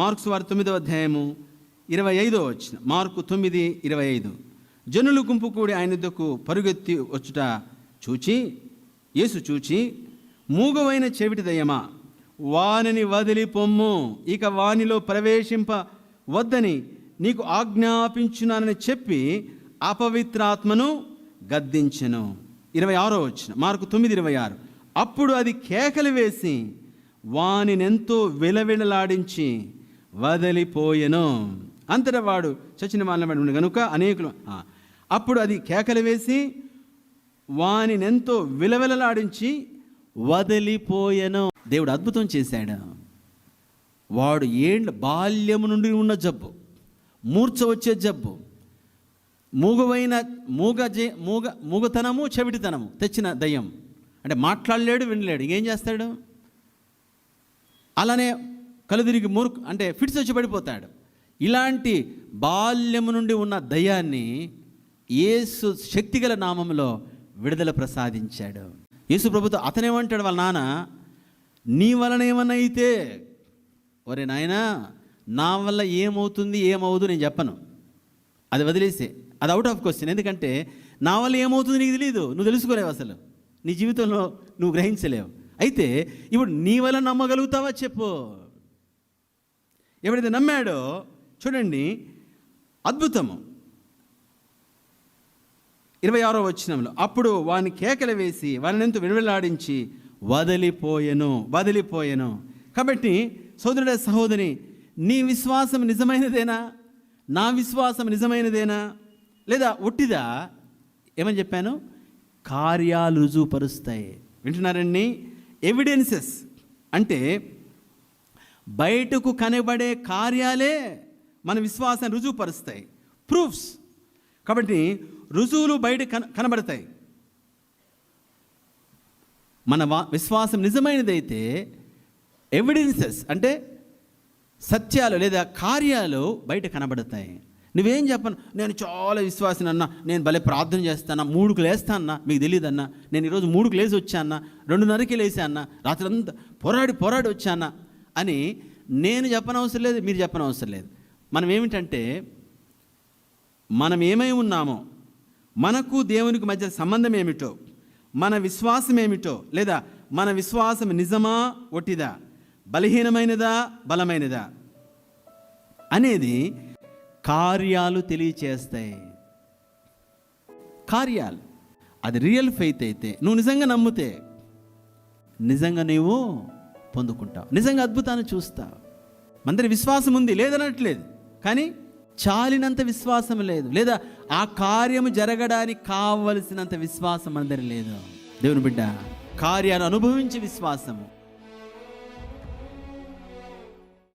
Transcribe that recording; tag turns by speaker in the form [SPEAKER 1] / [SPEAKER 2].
[SPEAKER 1] Marks వారి తొమ్మిదవ అధ్యాయము ఇరవై ఐదో వచ్చిన మార్కు తొమ్మిది ఇరవై ఐదు. జనులు గుంపు కూడి ఆయన యుద్ధకు పరుగెత్తి వచ్చుట చూచి యేసు చూచి మూగవైన చెవిటి దయ్యమా వానిని వదిలి పొమ్ము ఇక వానిలో ప్రవేశింప వద్దని నీకు ఆజ్ఞాపించున్నానని చెప్పి అపవిత్రాత్మను గద్దించెను. ఇరవై ఆరో వచ్చిన మార్కు తొమ్మిది ఇరవై ఆరు. అప్పుడు అది కేకలు వేసి వానినెంతో విలవిలలాడించి వదిలిపోయెను. అంతటా వాడు చచ్చిన వాళ్ళ ఉండి. కనుక అనేకులు అప్పుడు అది కేకలు వేసి వానినెంతో విలవిలలాడించి వదిలిపోయెను. దేవుడు అద్భుతం చేశాడు. వాడు ఏండ్ల బాల్యము నుండి ఉన్న జబ్బు మూర్ఛ వచ్చే జబ్బు మూగవైన మూగ జే మూగ మూగతనము చెవిటితనము తెచ్చిన దయ్యం. అంటే మాట్లాడలేడు వినలేడు. ఏం చేస్తాడు? అలానే కలుదిరిగి మురుకు అంటే ఫిట్స్ వచ్చి పడిపోతాడు. ఇలాంటి బాల్యము నుండి ఉన్న దయాన్ని యేసు శక్తిగల నామంలో విడుదల ప్రసాదించాడు. యేసు ప్రభుత్వం అతనేమంటాడు వాళ్ళ నాన్న నీ వలన ఏమన్నా అయితే ఒరే నాయనా నా వల్ల ఏమవుతుంది ఏమవుదు నేను చెప్పను. అది వదిలేసే. అది అవుట్ ఆఫ్ క్వశ్చన్ ఎందుకంటే నా వల్ల ఏమవుతుంది నీకు తెలియదు నువ్వు తెలుసుకోలేవు అసలు. నీ జీవితంలో నువ్వు గ్రహించలేవు. అయితే ఇప్పుడు నీ వల్ల నమ్మగలుగుతావా చెప్పు. ఎవడైతే నమ్మాడో చూడండి అద్భుతము. ఇరవై ఆరో వచ్చినంలో అప్పుడు వాని కేకలు వేసి వారిని ఎంతో విలువలాడించి వదిలిపోయెను వదిలిపోయెను. కాబట్టి సోదరుడ సహోదరి నీ విశ్వాసం నిజమైనదేనా? నా విశ్వాసం నిజమైనదేనా? లేదా ఒట్టిదా ఏమని చెప్పాను? కార్యాలు రుజువుపరుస్తాయి. వింటున్నారండి? ఎవిడెన్సెస్ అంటే బయటకు కనబడే కార్యాలే మన విశ్వాసాన్ని రుజువుపరుస్తాయి. ప్రూఫ్స్ కాబట్టి రుజువులు బయట కన కనబడతాయి. మన వా విశ్వాసం నిజమైనదైతే ఎవిడెన్సెస్ అంటే సత్యాలు లేదా కార్యాలు బయట కనబడతాయి. నువ్వేం చెప్పను? నేను చాలా విశ్వాసం అన్నా నేను భలే ప్రార్థన చేస్తానా మూడుకు లేస్తానా మీకు తెలియదన్నా నేను ఈరోజు మూడుకు లేచి వచ్చానా రెండున్నరకి లేసా అన్న రాత్రంతా పోరాడి పోరాడి వచ్చానా అని నేను చెప్పనవసరం లేదు మీరు చెప్పనవసరం లేదు. మనం ఏమిటంటే మనం ఏమై ఉన్నామో మనకు దేవునికి మధ్య సంబంధం ఏమిటో మన విశ్వాసం ఏమిటో లేదా మన విశ్వాసం నిజమా ఒట్టిదా బలహీనమైనదా బలమైనదా అనేది కార్యాలు తెలియచేస్తాయి. కార్యాలు. అది రియల్ ఫెయిత్ అయితే నువ్వు నిజంగా నమ్మితే నిజంగా నీవు పొందుకుంటావు. నిజంగా అద్భుతాన్ని చూస్తావు. మందరి విశ్వాసం ఉంది లేదనట్లేదు. కానీ చాలినంత విశ్వాసం లేదు. లేదా ఆ కార్యము జరగడానికి కావలసినంత విశ్వాసం అందరి లేదు. దేవుని బిడ్డ కార్యాన్ని అనుభవించే విశ్వాసము.